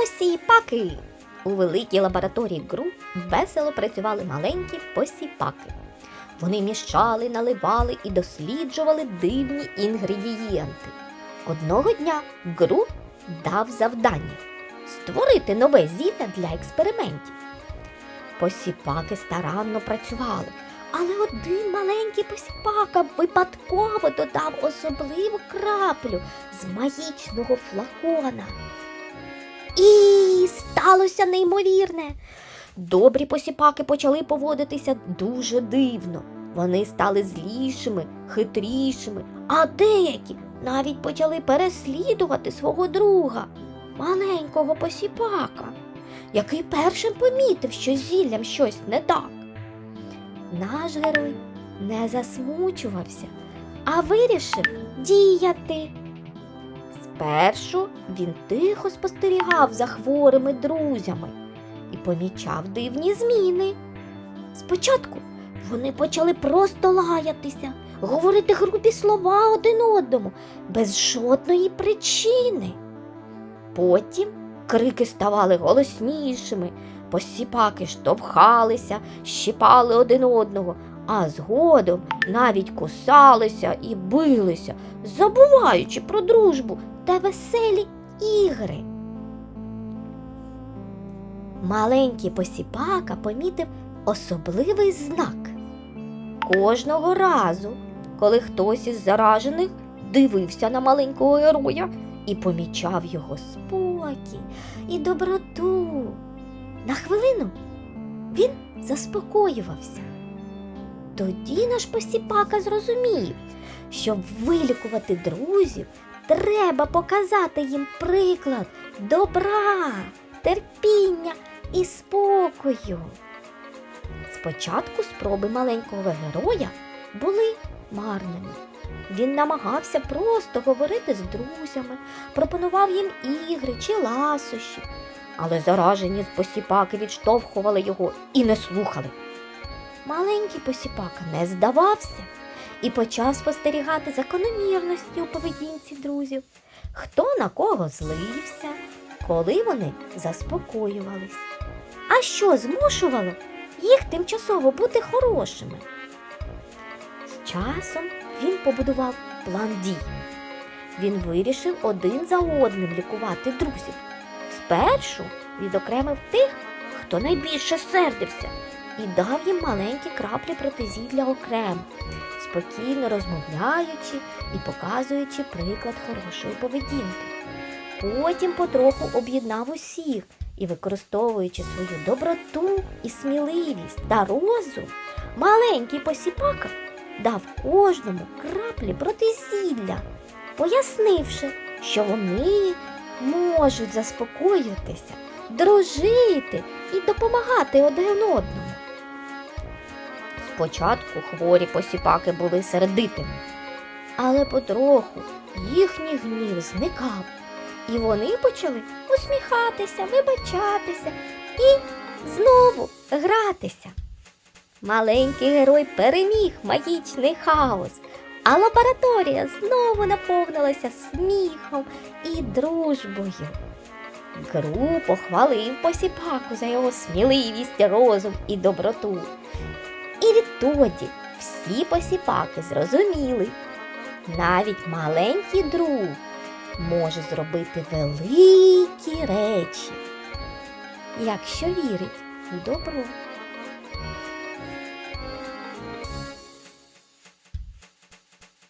Посіпаки! У великій лабораторії ГРУ весело працювали маленькі посіпаки. Вони міщали, наливали і досліджували дивні інгредієнти. Одного дня ГРУ дав завдання створити нове зілля для експериментів. Посіпаки старанно працювали, але один маленький посіпака випадково додав особливу краплю з магічного флакона. І сталося неймовірне. Добрі посіпаки почали поводитися дуже дивно. Вони стали злішими, хитрішими, а деякі навіть почали переслідувати свого друга, маленького посіпака, який першим помітив, що зіллям щось не так. Наш герой не засмучувався, а вирішив діяти. Спершу він тихо спостерігав за хворими друзями і помічав дивні зміни. Спочатку вони почали просто лаятися, говорити грубі слова один одному без жодної причини. Потім крики ставали голоснішими, посіпаки штовхалися, щіпали один одного, а згодом навіть кусалися і билися, забуваючи про дружбу та веселі ігри. Маленький посіпака помітив особливий знак. Кожного разу, коли хтось із заражених дивився на маленького героя і помічав його спокій і доброту. На хвилину він заспокоювався. Тоді наш посіпака зрозумів, щоб вилікувати друзів, треба показати їм приклад добра, терпіння і спокою. Спочатку спроби маленького героя були марними. Він намагався просто говорити з друзями, пропонував їм ігри чи ласощі, але заражені посіпаки відштовхували його і не слухали. Маленький посіпака не здавався і почав спостерігати закономірності у поведінці друзів, хто на кого злився, коли вони заспокоювались. А що змушувало їх тимчасово бути хорошими? З часом він побудував план дій. Він вирішив один за одним лікувати друзів. Спершу відокремив тих, хто найбільше сердився, і дав їм маленькі краплі протизілля окремо, спокійно розмовляючи і показуючи приклад хорошої поведінки. Потім потроху об'єднав усіх і, використовуючи свою доброту і сміливість та розум, маленький посіпака дав кожному краплі протизілля, пояснивши, що вони можуть заспокоїтися, дружити і допомагати один одному. Спочатку хворі посіпаки були сердитими, але потроху їхній гнів зникав, і вони почали усміхатися, вибачатися і знову гратися. Маленький герой переміг магічний хаос, а лабораторія знову наповнилася сміхом і дружбою. Гру похвалив посіпаку за його сміливість, розум і доброту. І відтоді всі посіпаки зрозуміли, навіть маленький друг може зробити великі речі, якщо вірить у добро.